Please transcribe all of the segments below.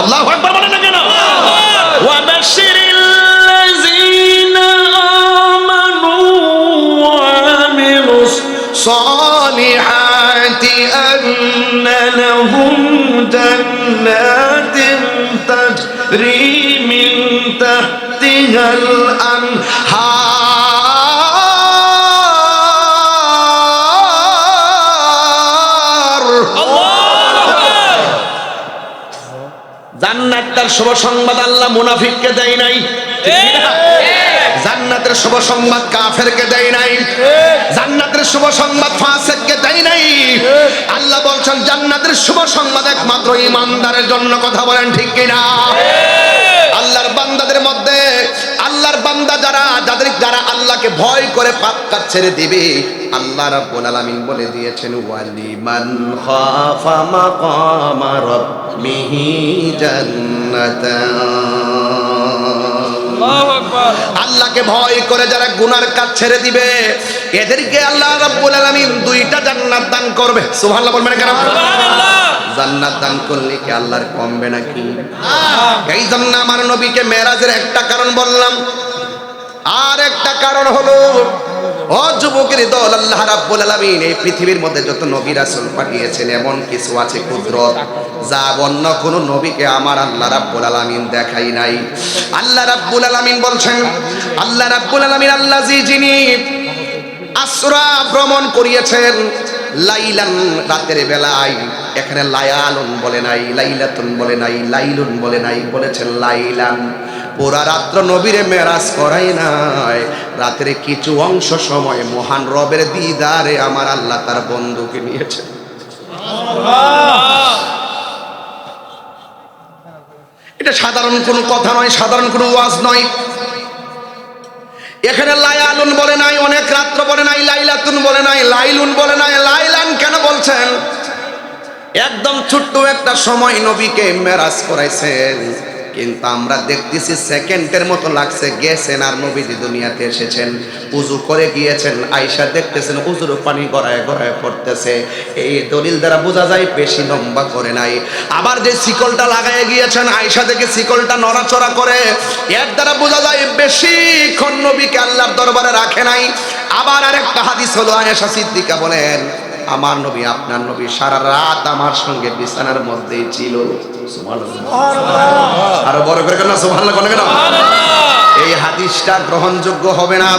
আল্লাহ একবার বলেন না কেন وبشر الذين آمنوا وعملوا الصالحات أن لهم جنات تجري من تحتها الأنهار শুভ সংবাদ আল্লাহ মুনাফিককে দেয় নাই? জান্নাতের শুভ সংবাদ কাফেরকে দেয় নাই। জান্নাতের শুভ সংবাদ ফাসেককে দেয় নাই। আল্লাহ বলছেন জান্নাতের শুভ সংবাদ একমাত্র ইমানদারের জন্য কথা বলেন ঠিক কি না আল্লাহর বান্দাদের মধ্যে আল্লাহর বান্দা যারা যাদের যারা আল্লাহকে ভয় করে পাপ কাজ ছেড়ে দিবে আল্লাহ রাব্বুল আলামিন বলে দিয়েছেন ওয়ালিমান খাফা মাকামা রাব্বিহি জান্নাতান আল্লাহকে ভয় করে যারা গুনার কাজ ছেড়ে দিবে এদেরকে আল্লাহ রাব্বুল আলামিন দুইটা জান্নাত দান করবে। সুবহানাল্লাহ বলবেন কেন? জান্নাত দান করলে কি আল্লাহর কমবে নাকি? এই জন্য আমার নবীকে মেরাজের একটা কারণ বললাম। আর একটা কারণ হলো ও যুবকের দল, আল্লাহ রাব্বুল আলামিন, এই পৃথিবীর মধ্যে যত নবী রাসূল পাঠিয়েছেন, এমন কিছু আছে কুদরত, যা অন্য কোন নবীকে আমার আল্লাহ রাব্বুল আলামিন দেখাই নাই। আল্লাহ রাব্বুল আলামিন বলছেন, আল্লাহ রাব্বুল আলামিন আল্লাহ যিনি আসরা ভ্রমণ করিয়েছেন, লাইলান রাতের বেলায়, এখানে লায়ালুন বলে নাই, লাইলাতুন বলে নাই, লাইলুন বলে নাই, বলেছেন লাইলান। পুরা রাত্র নবীরে মেরাজ করাই নাই। রাতের কিছু অংশ সময় মহান রবের দিদারে আমার আল্লাহ তার বন্ধুকে নিয়েছেন। এটা সাধারণ কোনো কথা নয়, সাধারণ কোনো ওয়াজ নয়। এখানে লায়ালুন বলে নাই, অনেক রাত্র বলে নাই, লাইলাতুন বলে নাই, লাইলুন বলে নাই, লাইলান কেন বলছেন? একদম ছোট্ট একটা সময় নবীকে মেরাজ করাইছেন। কিন্তু আমরা দেখতেছি সেকেন্ডের মতো লাগছে, গেছেন আর নবীজি দুনিয়াতে এসেছেন। উজু করে গিয়েছেন আয়সা দেখতেছেন, উজুর পানি গড়ায় গড়ায় পড়তেছে। এই দলিল দ্বারা বোঝা যায় বেশি লম্বা করে নাই। আবার যে শিকলটা লাগায় গিয়েছেন আয়সা থেকে শিকলটা নড়াচড়া করে। এর দ্বারা বোঝা যায় বেশিক্ষণ নবীকে আল্লাহর দরবারে রাখে নাই। আবার আরেকটা হাদিস হলো, আয়েশা সিদ্দিকা বলেন, আমার নবী, আপনার নবী সারা রাত আমার সঙ্গে বিছানার মধ্যেই ছিল। সুবহানাল্লাহ। আরও বড় করে কেন? সুবহানাল্লাহ বলে কেন? এই হাদিসটা গ্রহণযোগ্য হবে না।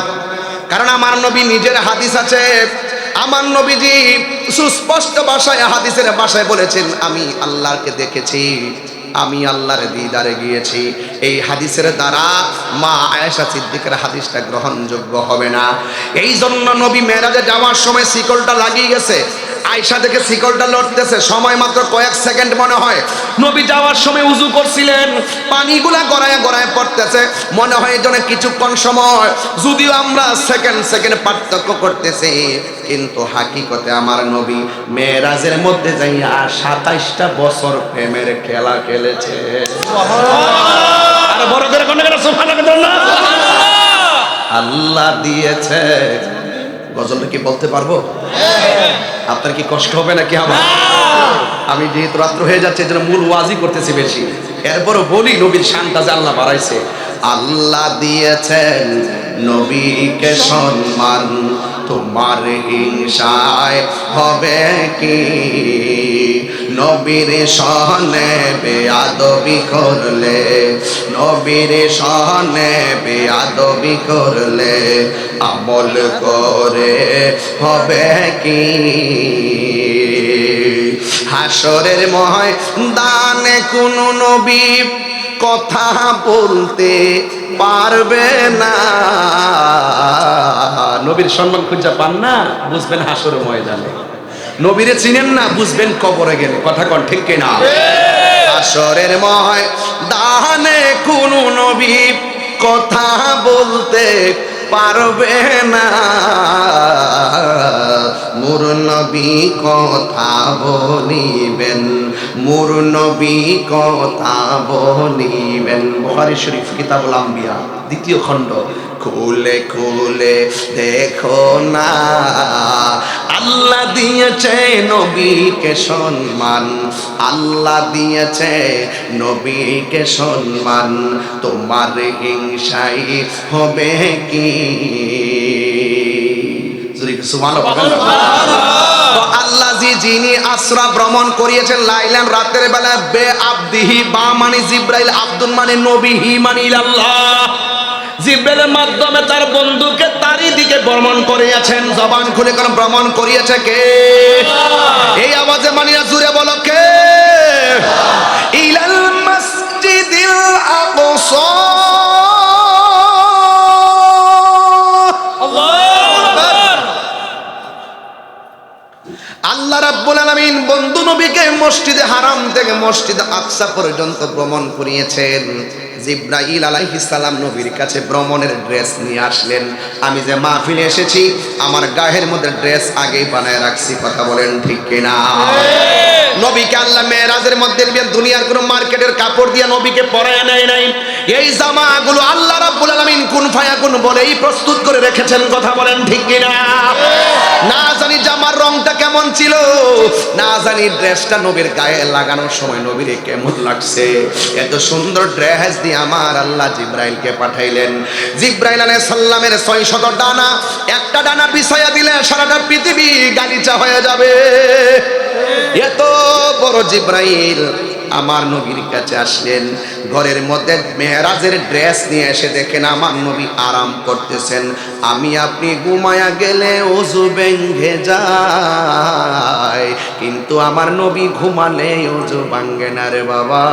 কারণ আমার নবী নিজের হাদিস আছে। আমার নবীজি সুস্পষ্ট ভাষায় হাদিসের ভাষায় বলেছেন আমি আল্লাহকে দেখেছি আমি আল্লাহর দিদারে গিয়েছি। এই হাদিসের দ্বারা মা আয়েশা সিদ্দিকের হাদিসটা গ্রহণযোগ্য হবে না। এই জন্য নবী মেরাজে যাওয়ার সময় শিকলটা লাগিয়ে গেছে। আয়সা থেকে শিকলটা লড়তেছে। সময় মাত্র কয়েক সেকেন্ড মনে হয়। নবী যাওয়ার সময় উজু করছিলেন। পানিগুলা গড়ায় গড়ায় পড়তেছে। মনে হয় যেন কিছুক্ষণ সময়। যদিও আমরা সেকেন্ড সেকেন্ড পার্থক্য করতেছি কিন্তু হাকিকতে আমার নবী মেয়েরাজের মধ্যে যাইয়া সাতাইশটা বছর প্রেমের খেলা খেলেছে। আর বড় করে কোন না। আল্লাহ দিয়েছে। গজলটা কি বলতে পারব? আপনার কি কষ্ট হবে নাকি আমার? আমি যেহেতু রাত্র হয়ে যাচ্ছে যেন মূল ওয়াজি করতেছি বেশি। এরপরও বলি নবীর শান্তা যে আল্লাহ বাড়াইছে। আল্লাহ দিয়েছেন নবীকে সম্মান। তোমার হিংসায় হবে কি? নবীর সহনে বেয়াদবি করলে, নবীর সহনে বেয়াদবি করলে আমল করে হবে কি? হাসরের ময় দানে কোন নবী কথা বলতে পারবে না। নবীর সম্মান খুঁজা পান না, বুঝবেন হাসর ময়দানে। নবীরে চিনেন না, বুঝবেন কবরে গেলে। কথা কন ঠিক কিনা? হাসরের ময় দানে কোন নবী কথা বলতে পারবে না। মোর নবী কথা বলিবেন, মোর নবী কথা বলিবেন। বুখারী শরীফ কিতাবুল আম্বিয়া, দ্বিতীয় খণ্ড। খুলে খুলে দেখো না। আল্লাহ দিয়েছে নবীকে সম্মান। আল্লাহ দিয়েছে নবীকে সম্মান। তোমার হিংসাই হবে কি? আল্লাহ যিনি আশ্রা ভ্রমণ করিয়েছেন লাইলান রাতের বেলা বে আব্দিহি বা মানে জিব্রাইল আব্দুল মানে নবীহি মানে আল্লাহ জিব্রাইলের মাধ্যমে তার বন্ধুকে তারই দিকে ভ্রমণ করিয়াছেন। জবান খুলে কারণ ভ্রমণ করিয়েছে কে? এই আওয়াজে মানিয়া জুড়ে বল কে? ইলাল মসজিদিল আকসা। আলামিন বন্ধু নবীকে মসজিদে হারাম থেকে মসজিদে আকসা পর্যন্ত ভ্রমণ করিয়েছেন। জিব্রাইল আলাইহিস সালাম নবীর কাছে ভ্রমণের ড্রেস নিয়ে আসলেন। আমি যে মাহফিলে এসেছি আমার গায়ের মধ্যে ড্রেস আগেই বানায় রাখছি কথা বলেন ঠিক কিনা? নবীকে আল্লাহ মেয়েরাজের মধ্যে দুনিয়ার কোনো মার্কেটের কাপড় দিয়ে নবীকে পরায় নেয় নাই। এই জামাগুলো আল্লাহ রাব্বুল আলামিন কোন ফায়া কোন বলেই প্রস্তুত করে রেখেছেন, কথা বলেন ঠিক কিনা? না জানি জামার রংটা কেমন ছিল, না জানি ড্রেসটা নবীর গায়ে লাগানোর সময় নবীর কেমন লাগছে। এত সুন্দর ড্রেস দিয়ে আমার আল্লাহ জিব্রাইলকে পাঠাইলেন। জিব্রাইল আলাইহিস সালামের ছয় শত ডানা, একটা ডানা বিছাইয়া দিলে সারাটা পৃথিবী গালিচা হয়ে যাবে। এত বড় জিব্রাইল আমার নবীর কাছে আসলেন। ঘরের মধ্যে মেহরাজের ড্রেস নিয়ে এসে দেখেন আমার নবী আরাম করতেছেন। আমি আপনি ঘুমায়া গেলে অজু ভেঙ্গে যায় কিন্তু আমার নবী ঘুমালে অজু ভাঙ্গে না রে বাবা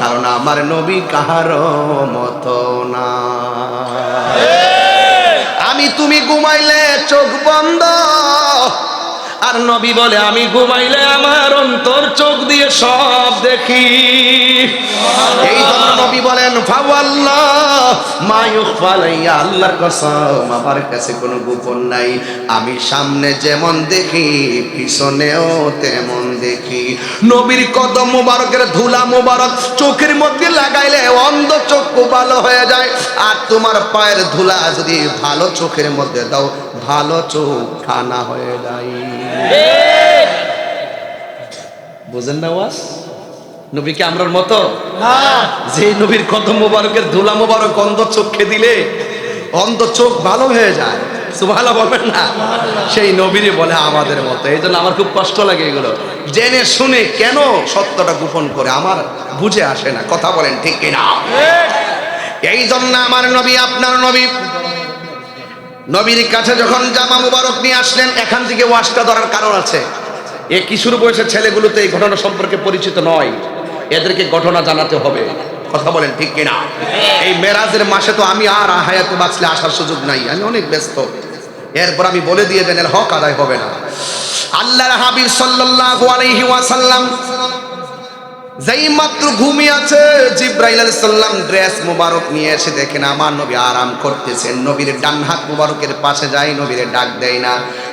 কারণ আমার নবী কাহারও মতো না। আমি তুমি ঘুমাইলে চোখ বন্ধ আর নবী বলে, আমি ঘুমাইলে আমার অন্তর চোখ দিয়ে সব দেখি। এই জন্য নবী বলেন, ফাওয়াল্লাহ মায়ুখ আল্লাহর কসম, আমার কাছে কোনো গোপন নাই। আমি সামনে যেমন দেখি, পিছনেও তেমন দেখি। নবীর কদম মোবারকের ধুলা মোবারক চোখের মধ্যে লাগাইলে অন্ধ চক্ষু ভালো হয়ে যায়। আর তোমার পায়ের ধুলা যদি ভালো চোখের মধ্যে দাও ভালো চোখ খানা হয়ে যায়। বুঝেন না ওয়াস? নবীকে আমরার মতো? যে নবীর কদম মোবারকের ধুলা মোবারক অন্ধ চোখে দিলে অন্ধ চোখ ভালো হয়ে যায়। সুভালা বলবেন না? সেই নবীরই বলে আমাদের মতো। এই জন্য আমার খুব কষ্ট লাগে এগুলো। জেনে শুনে কেন সত্যটা গোপন করে আমার বুঝে আসে না। কথা বলেন ঠিক কিনা? এই জন্য আমার নবী আপনার নবী নবীর কাছে যখন জামা মুবারক নিয়ে আসলেন, এখান থেকে ওয়াশটা ধরার কারণ আছে। এ কিশোর বয়সের ছেলেগুলোতে? এই ঘটনা সম্পর্কে পরিচিত নয়। এদেরকে ঘটনা জানাতে হবে। কথা বলেন ঠিক কিনা? এই মেরাজের মাসে তো আমি আর হায়াতে বাঁচলে আসার সুযোগ নাই। আমি অনেক ব্যস্ত। এরপর আমি বলে দিয়ে দেন হক আদায় হবে না। আল্লাহর হাবিব সাল্লাল্লাহু আলাইহি ওয়াসাল্লাম যেই মাত্র ঘুমিয়ে আছে জিব্রাইল আলাইহিস সালাম ড্রেস মোবারক নিয়ে এসে দেখেন আমার নবী আরাম করতেছেন। নবীর ডান হাত মোবারকের পাশে যায় নবীর ডাক দেয় না।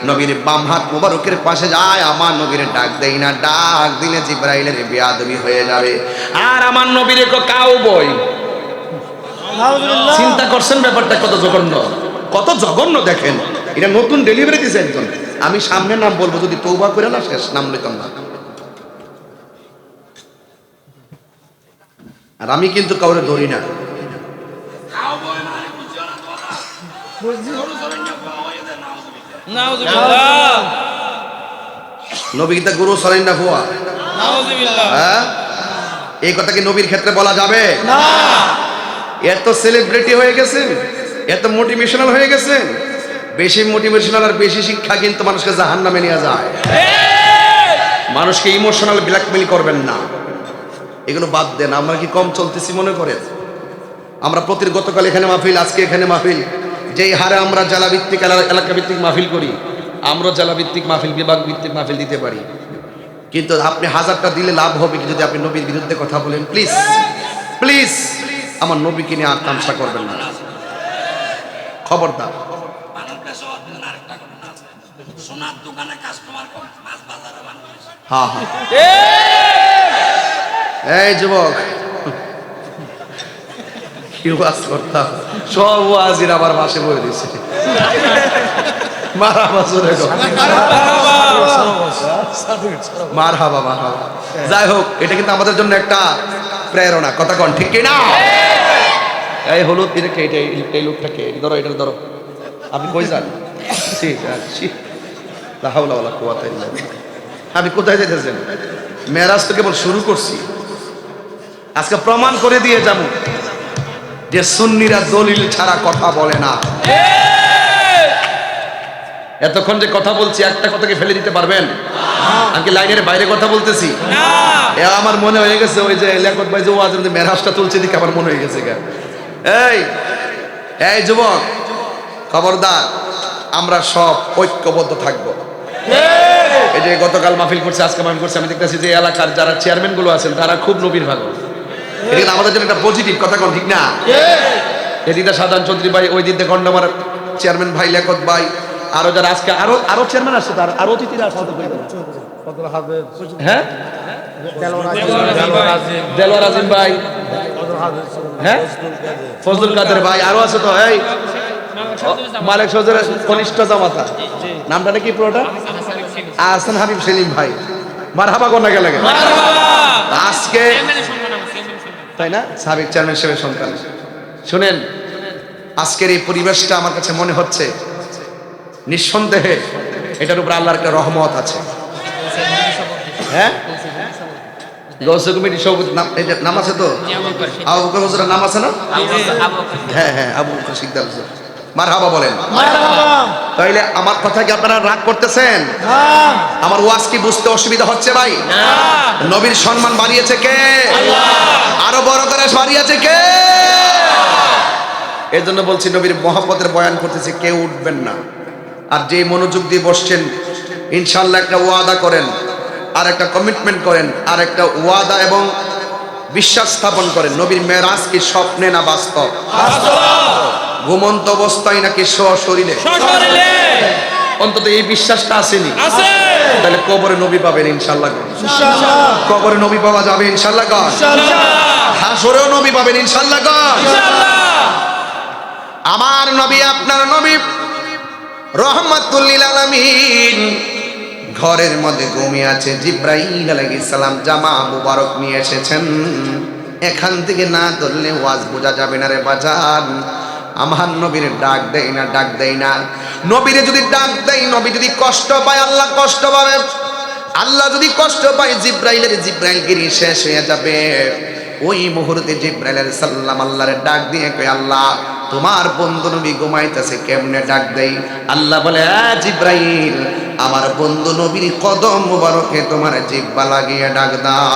নবীর বাম হাত মোবারকের পাশে যায় আমার নবীর ডাক দেয় না। ডাক দিলে জিব্রাইলের বিয়াদবি হয়ে যাবে। আর আমার নবীর কাউ বই চিন্তা করছেন ব্যাপারটা কত জঘন্য? কত জঘন্য দেখেন। এটা নতুন ডেলিভারি দিছে একজন। আমি সামনে নাম বলব যদি তৌবা করে না শেষ। নাম লইতাম না। আর আমি কিন্তু কাউরে ধরি না। নাউজুবিল্লাহ। নবী কিন্তু গুরু সরেন না ভুয়া? হ্যাঁ? এই কথা কি নবীর ক্ষেত্রে বলা যাবে? এত সেলিব্রিটি হয়ে গেছেন এত মোটিভেশনাল হয়ে গেছেন। বেশি মোটিভেশনাল আর বেশি শিক্ষা কিন্তু মানুষকে জাহান নামে নিয়ে যায়। মানুষকে ইমোশনাল ব্ল্যাকমেল করবেন না। এগুলো বাদ দেন আমরা কি কম চলতেছি মনে করেন? আমরা প্রতি গতকাল এখানে মাহফিল আজকে এখানে মাহফিল। যেই হারে আমরা জেলা ভিত্তিক এলা- এলাকা ভিত্তিক মাহফিল করি আমরা জেলা ভিত্তিক মাহফিল বিভাগ ভিত্তিক মাহফিল দিতে পারি। কিন্তু আপনি হাজারটা দিলে লাভ হবে কি যদি আপনি নবীর বিরুদ্ধে কথা বলেন? প্লিজ প্লিজ আমার নবীকে নিয়ে আর তামসা করবেন না। খবরদার। সোনার দোকানে কাস্টমার কম মাছ বাজারে মানুষ। হ্যাঁ হ্যাঁ। এই যুবক। কি ওয়াজ করতাম? সব ওয়াজির দিছে। মারা হাবা মার হাবা যাই হোক, এটা কিন্তু আমাদের জন্য একটা প্রেরণা। কথা কন, ঠিক না এই হলুদ এটা এটা এই- লোকটা ধরো, এটা ধরো। আপনি কই যান। আপনি কোথায় যেতেছেন মেরাজ তো কেবল শুরু করছি। আজকে প্রমাণ করে দিয়ে যাব যে সুন্নিরা দলিল ছাড়া কথা বলে না। এতক্ষণ যে কথা বলছি একটা কথাকে ফেলে দিতে পারবেন? আমি কি লাইনের বাইরে কথা বলতেছি? আমার মনে হয়ে গেছে ওই যে লেখক ভাই যে মধ্যে মেরাজটা তুলছে দিকে আমার মনে হয়ে গেছে এই এই যুবক খবরদার আমরা সব ঐক্যবদ্ধ থাকব। এই! যে গতকাল মাহফিল করছে আজকে মাহফিল করছে আমি দেখতেছি যে এলাকার যারা চেয়ারম্যানগুলো আছেন তারা খুব নবীর ভালো এটা আমাদের জন্য একটা পজিটিভ কথা কোন ঠিক না? এদিকে সাধারণ চৌধুরী ভাই ওই দিকে গন্ডমার চেয়ারম্যান ভাই লেখক ভাই আরও যারা আজকে আরও আরও চেয়ারম্যান আসছে তার আরও অতিথিরা আসছে হ্যাঁ? দেলোয়ার আজিম। ভাই। হ্যাঁ? ফজলুল কাদের। ভাই আরও আছে তো এই। মালিক সজের কনিষ্ঠ জামাতা। নামটা নাকি পুরোটা? আহসান হাবিব সেলিম। ভাই। মারহাবা কোন লাগে? লাগে আজকে তাই না? সাবেক চেয়ারম্যান হিসেবে সন্তান। শুনেন আজকের এই পরিবেশটা আমার কাছে মনে হচ্ছে নিঃসন্দেহে এটার উপর আল্লাহর একটা রহমত আছে। হ্যাঁ? গৌসে কমিটি সভাপতি নাম আছে তো? আবু বকর হুজুরের নাম আছে না? হ্যাঁ হ্যাঁ আবু বকর সিকদার হুজুর। মারহাবা বলেন। তাইলে আমার কথা কি আপনারা রাগ করতেছেন? আমার ওয়াজ কি বুঝতে অসুবিধা হচ্ছে ভাই? নবীর সম্মান বাড়িয়েছে কে? আরও বড় করে বাড়িয়েছে কে? এই জন্য বলছি নবীর মহাপতের বয়ান করতেছে কেউ উঠবেন না। আর যে মনোযোগ দিয়ে বসছেন ইনশাল্লাহ একটা ওয়াদা করেন আর একটা কমিটমেন্ট করেন আর একটা ওয়াদা এবং বিশ্বাস স্থাপন করেন। নবীর মেরাজ কি স্বপ্নে না বাস্তব। ঘুমন্ত অবস্থায় নাকি সশরীরে অন্তত এই বিশ্বাসটা আসেনি। তাহলে কবরে নবী পাবেন ইনশাল্লাহ কবরে নবী পাওয়া যাবে ইনশাল্লাহ হাসরেও নবী পাবেন ইনশাল্লাহ। আমার নবী আপনার নবী রহমাতুল্লিল আলামিন। ঘরের মধ্যে ঘুমিয়ে আছে জিব্রাইল আলাইহিস সালাম। জামা মুবারক নিয়ে এসেছেন। এখান থেকে না ধরলে ওয়াজ বোঝা যাবে না রে বাজান। আমার নবীর ডাক দেয় না ডাক দেয় না। নবীরে যদি ডাক দেয় নবী যদি কষ্ট পায় আল্লাহ কষ্ট পাবে। আল্লাহ যদি কষ্ট পায় জিব্রাইলের জিব্রাইলগিরি শেষ হয়ে যাবে। ওই মুহূর্তে জিব্রাইল সালাম আল্লাহরে ডাক দিয়ে কয় আল্লাহ তোমার বন্ধু নবী ঘুমাইতেছে কেমনে ডাক দেই আল্লাহ বলে জিব্রাইল আমার বন্ধু নবীর কদম মুবারকে তোমার জিব্বা লাগিয়ে ডাক দাও।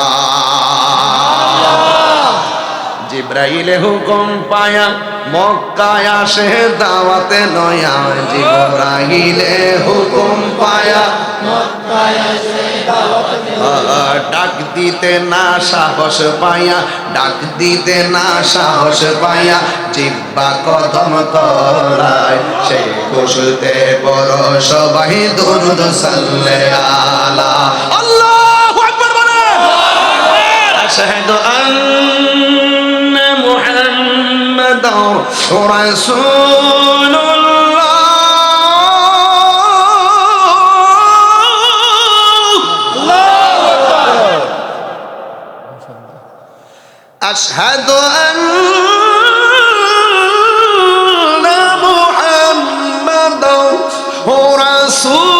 জিব্রাইলে হুকুম পায়া মক্কায় আসে দাওয়াতে নয়া জীবন রাহিলে হুকুম পায়া। ডাক দিতে না সাহস পায়া ডাক দিতে না সাহস পায়া জিব্বা কদম তলায় সেই খুশুতে বড় সবাই দরুদ সাল্লে আলা। আল্লাহু আকবার বলেন। আশহাদু আন محمد رسول الله. أشهد أن محمد رسول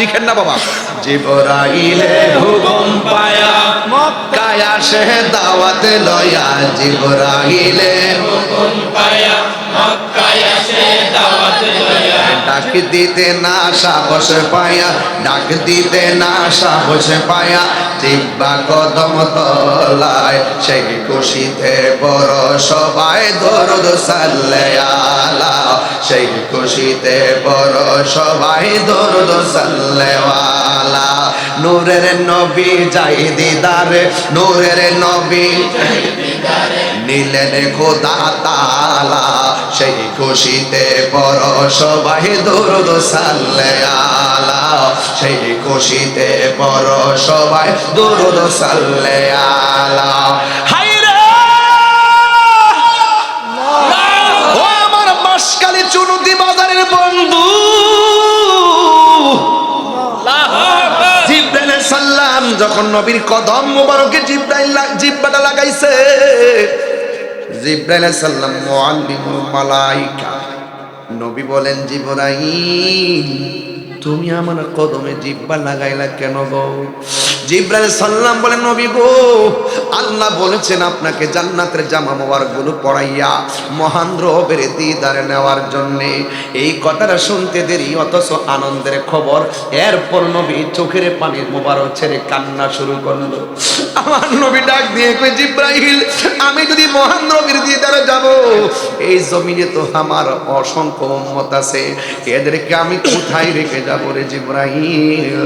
শিখেন না বাবা। জিব্রাইলে হুকুম পায়া মক্কায় আসে দাওয়াত লয়া। জিব্রাইলে ডাক দিতে না সাহস পায়া, ডাক দিতে না সাহস পায়া, জিব্বা কদম তলায় সেই খুশিতে বড় সবাই দরদ সাল্লে আলা সেই খুশিতে বড় সবাই দরদ সাল্লে আলা নূরের নবী যাই দিদারে, নূরের নবী নিলেন খোদা তালা সেই খুশিতে পর সবাই দুরুদ সাল্লে আলা। সেই খুশিতে পর সবাই দুরুদ সাল্লে আলা। যখন নবীর কদম মোবারকে জিব্রাইল জিব্বাটা লাগাইছে জিব্রাইল সাল্লাম মুআল্লিমুল মালাইকা। নবী বলেন জিবরাইল তুমি আমার কদমে জিব্বা লাগাইলা কেন গো? জিব্রাইল সাল্লাম বলেন, নবী গো, আল্লাহ বলেছেন আপনাকে জান্নাতের জামা মোবারকগুলো পরাইয়া মহান রবের দিদারে নেওয়ার জন্য। এই কথাটা শুনতে দেরি, অথচ আনন্দের খবর। এরপর নবী চোখের পানির মোবারক ছেড়ে কান্না শুরু করল। আমার নবী ডাক দিয়ে কই জিব্রাইল, আমি যদি মহান নবীর দিদারে যাব, এই জমিনে তো আমার অসংখ্য উম্মত আছে। এদেরকে আমি কোথায় রেখে যাব রে জিব্রাইল?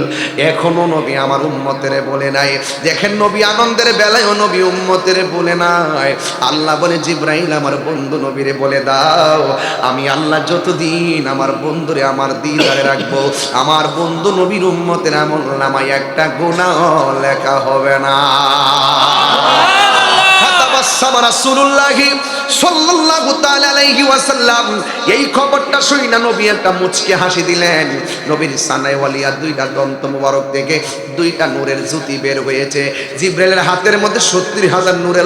এখনও নবী আমার উম্মতের বলে নাই। দেখেন নবী আনন্দের বেলায় নবী উম্মতের বলে নাই। আল্লাহ বলে, জিব্রাইল আমার বন্ধু নবীরে বলে দাও। আমি আল্লাহ যতদিন আমার বন্ধুরে, আমার দিদারে রাখব, আমার বন্ধু নবীর উম্মতের আমল নামায় একটা গুণাও লেখা হবে না। হাতের মধ্যে সত্তর হাজার নূরের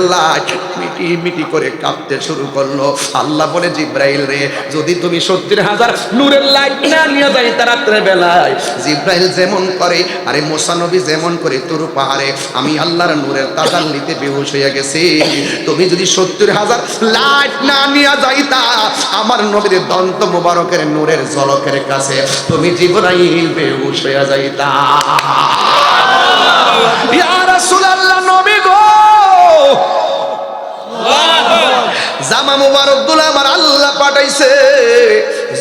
মিটি মিটি করে কাঁপতে শুরু করল। আল্লাহ বলে, জিব্রাইল রে, যদি তুমি সত্তর হাজার নূরের লাইট না নিয়ে যাই রাত্রে বেলায়। জিব্রাইল যেমন করে, আরে মোসা নবী যেমন করে, তোর পাহাড়ে আমি আল্লাহর নূরের তাজাল্লিতে বেহুশ হয়ে গেছি। তুমি যদি সত্তর হাজার লাইট না নিয়ে যাইতা, আমার নবীর দন্ত মুবারকের নূরের জলকের কাছে তুমি জিব্রাইল বেহুশ হয়ে যাইতা। জামা মুবারক দুলা আমার আল্লাহ পাঠাইছে।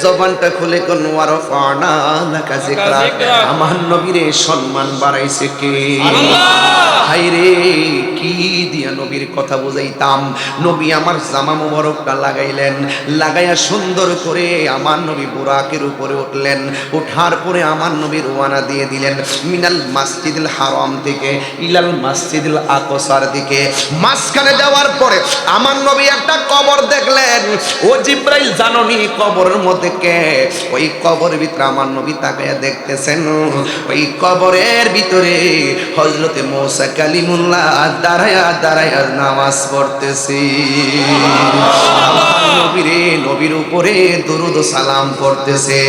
জবানটা খুলে কোন ওয়ারফানা লাকা যিকরা। আমার নবীরে সম্মান বাড়াইছে কে? হাইরে কি দিয়া নবীর কথা বুঝাইতাম? নবী আমার জামা মুবারকটা লাগাইলেন লাগাইয়া সুন্দর করে আমার নবী বুরাকের উপরে উঠলেন। ওঠার পরে আমার নবী রোয়ানা দিয়ে দিলেন মিনাল মাসজিদুল হারাম থেকে ইলাল মাসজিদুল আকসার দিকে। মাঝখানে যাওয়ার পরে আমার নবী একটা কবর দেখলেন ও জিব্রাইল, জাননি কবরের মধ্যে কে? ওই কবরের ভিতরে আমার নবী তাকায়া দেখতেছেন। ওই কবরের ভিতরে হজরতে মৌসা কালিমুল্লাহ দাঁড়ায়া দাঁড়ায়া নামাজ পড়তেছি। নবীরে, নবীর উপরে দুরুদ সালাম করতেছে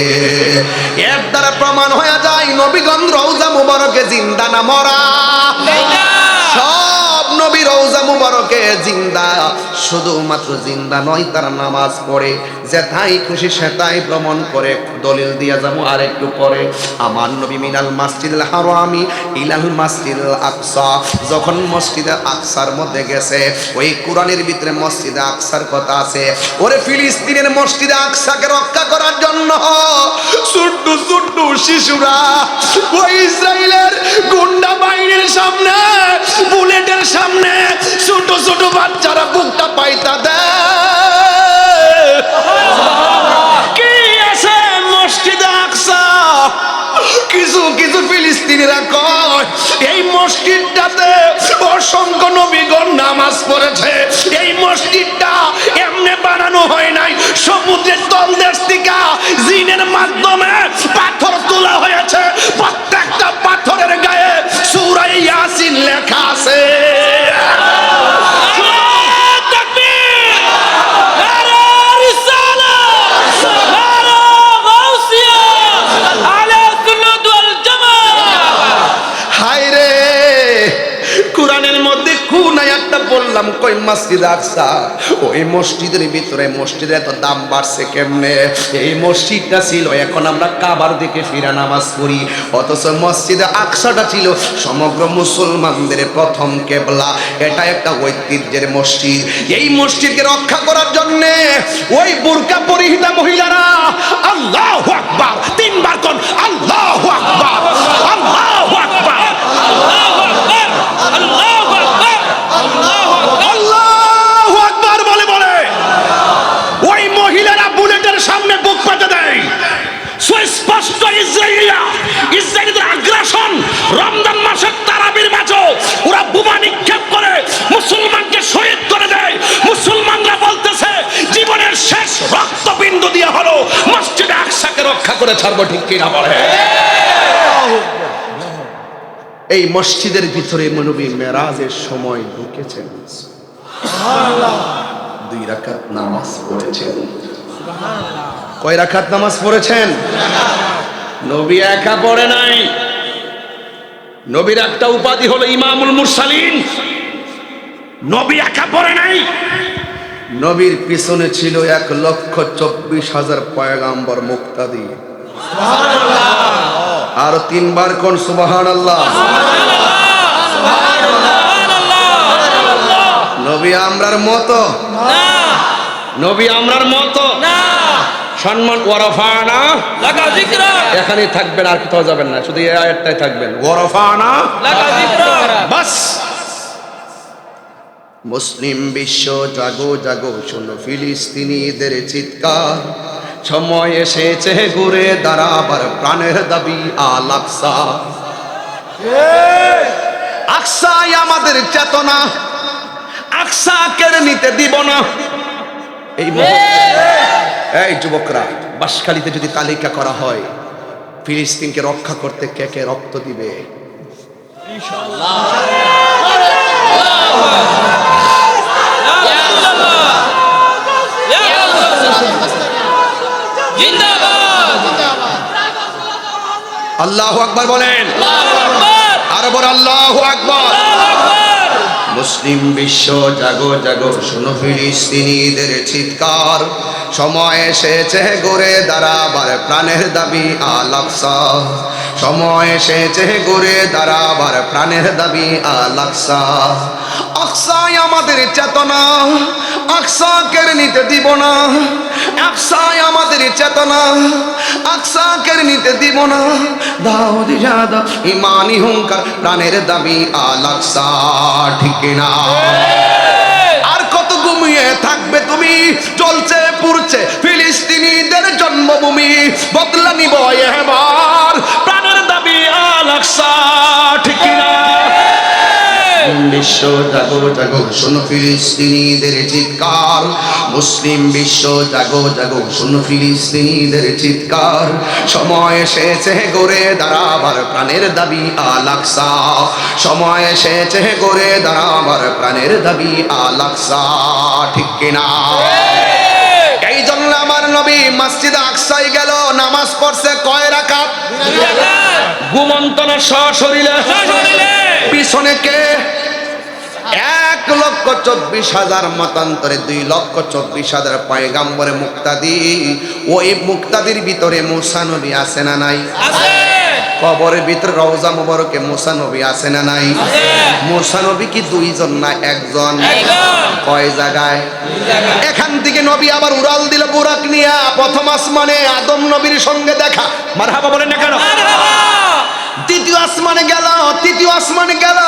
এর দ্বারা প্রমাণ হয়ে যায়, নবীগণ রওজা মুবারকে জিন্দা না মরা। রওজা মুবারকে জিন্দা, শুধুমাত্র জিন্দা নয়, তারা নামাজ পড়ে। যেথাই খুশি সেটাই ভ্রমণ করে। দলিল দিয়া যাব আর একটু পরে। আমার নবী মিনাল মাসজিদুল হারামি, ইলাল মাসজিদুল আকসা, যখন মসজিদে আকসার মধ্যে গেছে, ওই কোরআনের ভিতরে মসজিদে আকসার কথা আছে। ওরে ফিলিস্তিনের মসজিদে আকসাকে রক্ষা করার জন্য ছোট্ট ছোট্ট শিশুরা, ওই ইসরায়েলের গুন্ডা বাহিনীর সামনে মসজিদ আকসা, ওই মসজিদের ভিতরে মসজিদের এত দাম বাড়ছে কেমনে? এই মসজিদটা ছিল, এখন আমরা কাবার দিকে ফিরা নামাজ পড়ি। অথচ মসজিদে আকসাটা ছিল সমগ্র মুসলমানদের প্রথম কেবলা। এটা একটা ঐতিহ্যের মসজিদ। এই মসজিদকে রক্ষা করার জন্য ওই বুরকা পরিহিতা মহিলারা, আল্লাহ আকবার, তিনবার কোন, আল্লাহ আকবার, আল্লাহ কষ্ট আগ্রাসন রমজান মাসের তারাবির মাঝে ওরা বোমা নিক্ষেপ করে মুসলমানকে শহীদ করে দেয়। মুসলমানরা বলতেছে জীবনের শেষ রক্তবিন্দু দিয়ে হলো মসজিদে আকসাকে রক্ষা করে ছাড়বো ঠিক কিনা বলে? এই মসজিদের ভিতরে মনবী মেরাজের সময় ঢুকেছেন। দুই রাকাত নামাজ পড়েছেন। কয় রাখাত নামাজ পড়েছেন? নবী একা পড়ে নাই। নবীর একটা উপাধি হলো ইমামুল মুরসালিন। নবী একা পড়ে নাই। নবীর পিছনে ছিল এক লক্ষ চব্বিশ হাজার পয়গাম্বর মুক্তাদি। আর তিনবার কোন সুবাহান আল্লাহ নবী আমরার মতো। নবী আমরার মতো। সম্মান ওয়ারাফানা। এখানে থাকবেন আর কোথাও যাবেন না শুধু এই আয়াতটাই থাকবেন। ওয়ারাফানা। বাস। মুসলিম বিশ্ব জাগো জাগো শোনো ফিলিস্তিনিদের চিৎকার। সময় এসেছে ঘুরে দাঁড়াবার প্রাণের দাবি আল আকসা। আকসাই আমাদের চেতনা। আকসা কেড়ে নিতে দিব না। এই মুহূর্তে এই যুবকরা বাসখালীতে যদি তালিকা করা হয়, ফিলিস্তিনকে রক্ষা করতে কে কে রক্ত দিবে? আল্লাহ আকবার বলেন। আরও বড় আল্লাহ আকবর। মুসলিম বিশ্ব জাগো জাগো, শুনো ফিলিস্তিনিদের চিৎকার। সময় এসেছে গড়ে দাঁড়াবার প্রাণের দাবি আল আকসা। সময় এসেছে গড়ে দাঁড়াবার প্রাণের দাবি আল আকসা। আকসাই আমাদের চেতনা, আকসা কেড়ে নিতে দিব না। আকসাই আমাদের চেতনা, আকসা কেড়ে নিতে দিব না। দাও দিজাদা ইমানি হুঙ্কার, প্রাণের দাবি আল আকসা, ঠিক না ঘুমিয়ে থাকবে তুমি। চলছে পুরছে ফিলিস্তিনিদের জন্মভূমি। বদলা নিব এবার। প্রাণের দাবি আলাকসা ঠিক না বিশ্ব জাগো জাগো। শোনো ফিলিস্তিনিদের চিৎকার। মুসলিম বিশ্ব জাগো জাগো। শোনো ফিলিস্তিনিদের চিৎকার। সময় এসেছে গড়ে দাঁড়াবার প্রাণের দাবি আলাকসা সময় এসেছে গড়ে দাঁড়াবার প্রাণের দাবি আলাকসা ঠিক কিনা? এই জন্য আমার নবী মসজিদ আকসাই গেল নামাজ পড়ছে কয় রাকাত। ঘুমন্তনা সশরীরে। সশরীরে। পিছনে কে? এক লক্ষ চব্বিশ হাজার মতান্তরে দুই লক্ষ চব্বিশ হাজার পয়গাম্বরে মুক্তাদি। ওই মুক্তাদির ভিতরে মুসা নবী আছে না নাই? আছে। কবরের ভিতরে রওজা মুবারকে মুসা নবী আছে না নাই? আছে। মুসা নবী কি দুইজন না একজন? একজন। কয় জায়গায়? এখান থেকে নবী আবার উড়াল দিল বুরাক নিয়া প্রথম আসমানে আদম নবীর সঙ্গে দেখা। মারহাবা বলেন না কেন? দ্বিতীয় আসমানে গেল, তৃতীয় আসমানে গেল।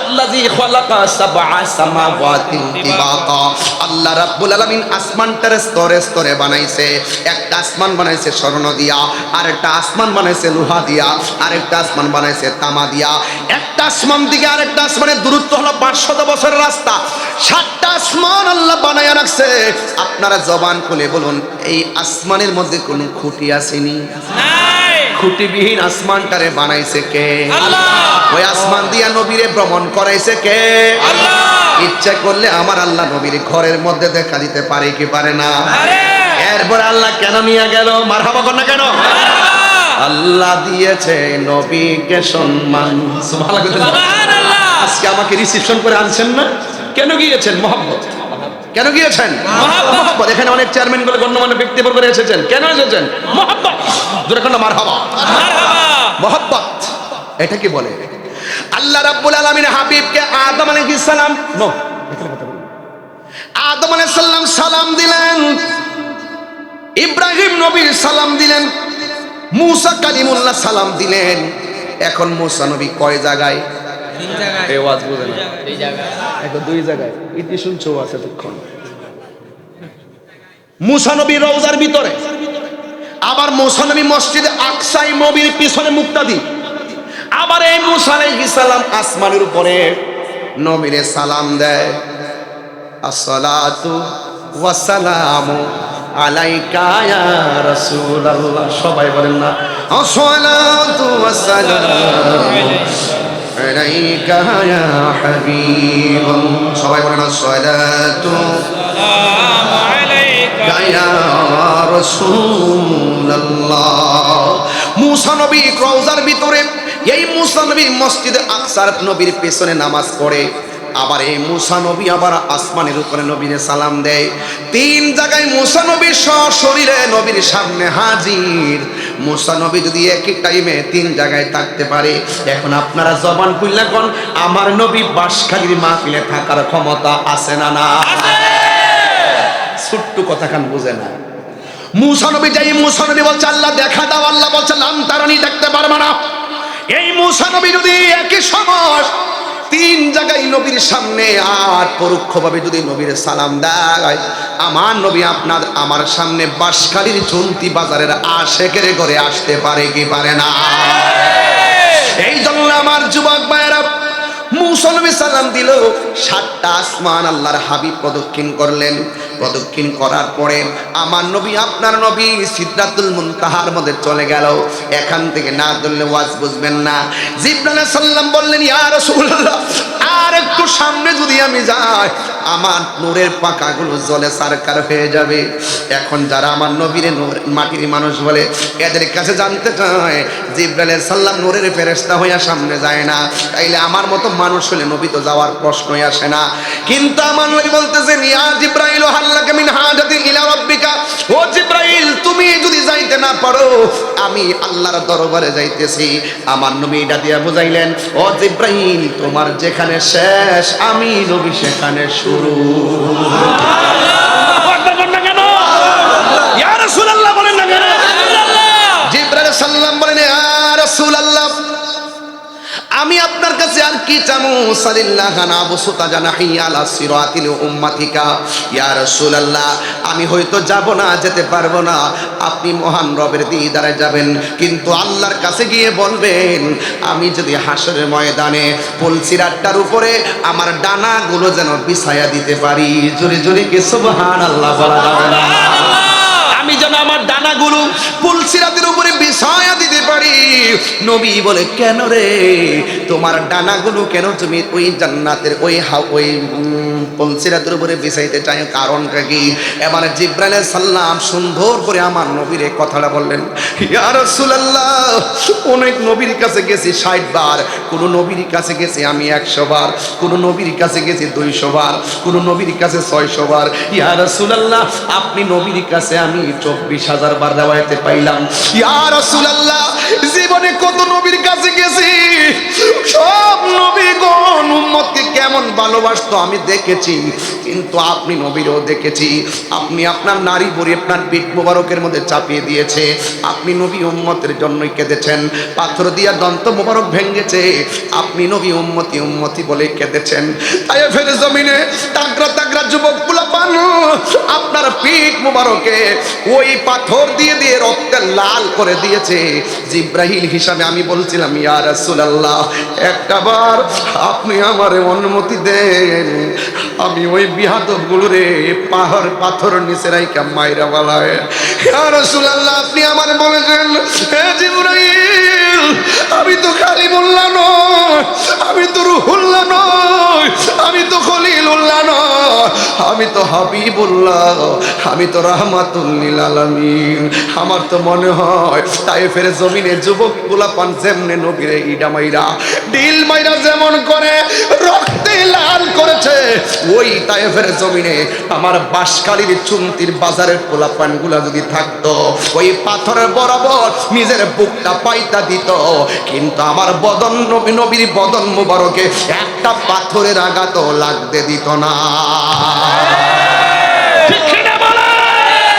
আল্লাযী খালাকা সাবআ সামাওয়াতিন তিবাকা আল্লাহ রাব্বুল আলামিন আসমানটার স্তরে স্তরে বানাইছে। একটা আসমান বানাইছে স্বর্ণ দিয়া, আরেকটা আসমান বানাইছে লোহা দিয়া, আরেকটা আসমান বানাইছে তামা দিয়া। একটা আসমান থেকে আরেকটা আসমানের দূরত্ব হলো পাঁচশত বছরের রাস্তা। সাতটা আসমান আল্লাহ বানায়া রাখছে। আপনারা জবান খুলে বলুন, এই আসমানের মধ্যে কোনো খুঁটি আসেনি? নাই খুঁটিবিহীন আসমানটারে বানাইছে কে? আল্লাহ। ওই আসমান দিয়া নবীরে ভ্রমণ করাইছে কে? আল্লাহ! ইচ্ছা করলে আমার আল্লাহ নবীর ঘরের মধ্যে দেখা দিতে পারে কি পারে না? এরপর আল্লাহ কেন নিয়ে গেল? মার হবা না কেন? আল্লাহ দিয়েছে নবীকে সম্মান। আজকে আমাকে রিসিপশন করে আনছেন না? কেন গিয়েছেন? মোহাম্মদ কেন গিয়েছেন? মহব্বত। এখানে অনেক চেয়ারম্যানগুলো গণ্যমান্য ব্যক্তিবর্গ করে এসেছেন। কেন এসেছেন? জোরে কোন মার হবা মারহাবা। মোহাম্মত এটা কি বলে? আল্লাহ রাব্বুল আলামিন হাবিবকে আদম আলাইহিস সালাম নো আদম আলাইহিস সালাম সালাম দিলেন। ইব্রাহিম নবীর সালাম দিলেন। মুসা কালিমুল্লাহ সালাম দিলেন। এখন মুসা নবী কয় জায়গায়? এই ওয়াজ বুঝে না। এখন দুই জায়গায়। ইতি শুনছো আছে এতক্ষণ। মুসা রওজার ভিতরে। আবার মুসা নবী মসজিদে আকসাই নবীর পিছনে মুক্তাদি। আবার এই মুসা সালাম আসমানের উপরে নবীরে সালাম দেয়। আসসালাতু ওয়াসসালামু আলাইকা ইয়া রাসূলুল্লাহ। সবাই বলেন না আসসালাতু আলাইকা ইয়া সবাই বলেন আসসালাতু সালাম আলাইকা। ইয়া রাসূলুল্লাহ। মুসা নবী ক্রৌজার ভিতরে এই মুসা মসজিদে আকসার নবীর পেছনে নামাজ পড়ে। আবার এই মুসা নবী আবার আসমানের উপরে নবীরে সালাম দেয়। তিন জায়গায় মুসা নবী সশরীরে নবীর সামনে হাজির। মুসা নবী যদি একই টাইমে তিন জায়গায় থাকতে পারে, এখন আপনারা জবান খুললে কোন আমার নবী বাসখালীর মাহফিলে থাকার ক্ষমতা আছে না না ছোট্ট কথা খান বুঝে না? মুসানবী যাই মুসানবী বলছে, আল্লাহ দেখা দাও, আল্লাহ বলছে লাম তারানি দেখতে পারবে না। এই মুসানবী যদি একই সময় তিন জায়গায় নবীর সামনে আর পরোক্ষভাবে যদি নবীর সালাম দেয়, আমার নবী আপনার, আমার সামনে বাঁশখালীর চলতি বাজারের আশেকের ঘরে আসতে পারে কি পারে না? এই জন্য আমার যুবক ভাইয়েরা, মুসা সালাম দিল, সাতটা আসমান আল্লাহর হাবিব প্রদক্ষিণ করলেন। প্রদক্ষিণ করার পরে আমার নবী, আপনার নবী সিদ্ধাতুল মুনতাহার মধ্যে চলে গেল। এখান থেকে না ধরলে ওয়াজ বুঝবেন না। জিব্রাইল সাল্লাম বললেন, ইয়া রাসূলুল্লাহ, আর একটু সামনে যদি আমি যাই, আমার নূরের পাকাগুলো জলে সারকার হয়ে যাবে। এখন যারা আমার নবীরে নূর, মাটির মানুষ বলে, এদের কাছে জানতে চায় জিব্রাইল সাল্লাম নূরের ফেরেশতা হইয়া সামনে যায় না। তাইলে আমার মতো মানুষ হলে নবী তো যাওয়ার প্রশ্নই আসে না। কিন্তু আমার নবী বলতেছেন, ইয়া জিব্রাইল হাল্লাকা মিন হাজাতিন ইলা রাব্বিকা। ও জিব্রাইল তুমি যদি যাইতে না পারো আমি আল্লাহর দরবারে যাইতেছি। আমার নবী এটা দিয়া বুঝাইলেন ও জিব্রাইল তোমার যেখানে শেষ আমি নবী সেখানে শুরু। সাল্লাম বলেন রাসূলুল্লাহ আমি আপনার কাছে আর কি চামু? সালিল্লাহ নাবসুতা জানাহি আলা সিরাতিল উম্মাতিকা। ইয়া রাসূলুল্লাহ, আমি হয়তো যাব না, যেতে পারব না। আপনি মহান রবের দিদারে যাবেন, কিন্তু আল্লাহর কাছে গিয়ে বলবেন, আমি যদি হাসরের ময়দানে পুলসিরাতটার উপরে আমার ডানাগুলো যেন বিছায়া দিতে পারি। জোরে জোরে কি সুবহানাল্লাহ বলা যাবে না। আমি যেন আমার ডানাগুলো পুলসিরাতের উপরে বিছায়া দিতে পারি। নবী বলে কেন রে? তোমার ডানাগুলো কেন তুমি ওই জান্নাতের ওই ওই উম, উপরে বিছাইতে চাই কারণটা কি? এবার জিব্রাইল সাল্লাম সুন্দর করে আমার নবীর কথাটা বললেন ইয়া রাসূলুল্লাহ অনেক নবীর কাছে গেছি ষাট বার। কোন নবীর কাছে গেছি আমি একশো বার। কোন নবীর কাছে গেছি দুইশো বার। কোন নবীর কাছে ছয়শো বার। ইয়া রাসূলুল্লাহ আপনি নবীর কাছে আমি চব্বিশ হাজার বার দেওয়াইতে পাইলাম। ইয়া রাসূলুল্লাহ, জীবনে কত নবীর কাছে গেছি? সব নবীগণ উম্মতকে কেমন ভালোবাসতো আমি দেখেছি। কিন্তু আপনি নবীরও দেখেছি। আপনি আপনার নারী বড়ি আপনার পিঠ মোবারকের মধ্যে চাপিয়ে দিয়েছে। আপনি নবী উম্মতের জন্যই কেঁদেছেন। পাথর দিয়া দন্ত মোবারক ভেঙেছে। আপনি নবী উম্মতি উম্মতি বলে কেঁদেছেন। তাই ফের জমিনে তাগরা তাগরা যুবকগুলা পানো আপনার পিঠ মোবারকে ওই পাথর দিয়ে দিয়ে রক্তে লাল করে দিয়েছে। জিব্রাহিল হিসাবে আমি বলছিলাম, ইয়া রাসূলুল্লাহ, একটা বার আপনি আমারে অনুমতি দেন। আমি ওই বিহাদব গুলোরে পাহাড় পাথর নিচে রাইকা মাইরা বালায় ইয়া রাসূলুল্লাহ, আপনি আমার বলেছেন, হে জিব্রাইল আমি তো খালি বললাম আমি তো নয়, আমি তো খলিলুল্লাহ নয়, আমি তো হাবিবুল্লাহ, আমি তো রাহমাতুল্লিল আলামিন। আমার তো মনে হয় তাই ফের জমিনে যুবকগুলা পান যেমনে নবীরে ইডা মাইরা ডিল মাইরা যেমন করে, রক্তে লাল করেছে, ওই তাইফের জমিনে আমার চুমতির বাজারের পোলা যদি থাকতো, ওই পাথরের বরাবর নিজের বুকটা পাইতা দিত, কিন্তু আমার বদন নবী নবীর বদন মুবারকে একটা পাথরের আঘাতও লাগতে দিত না।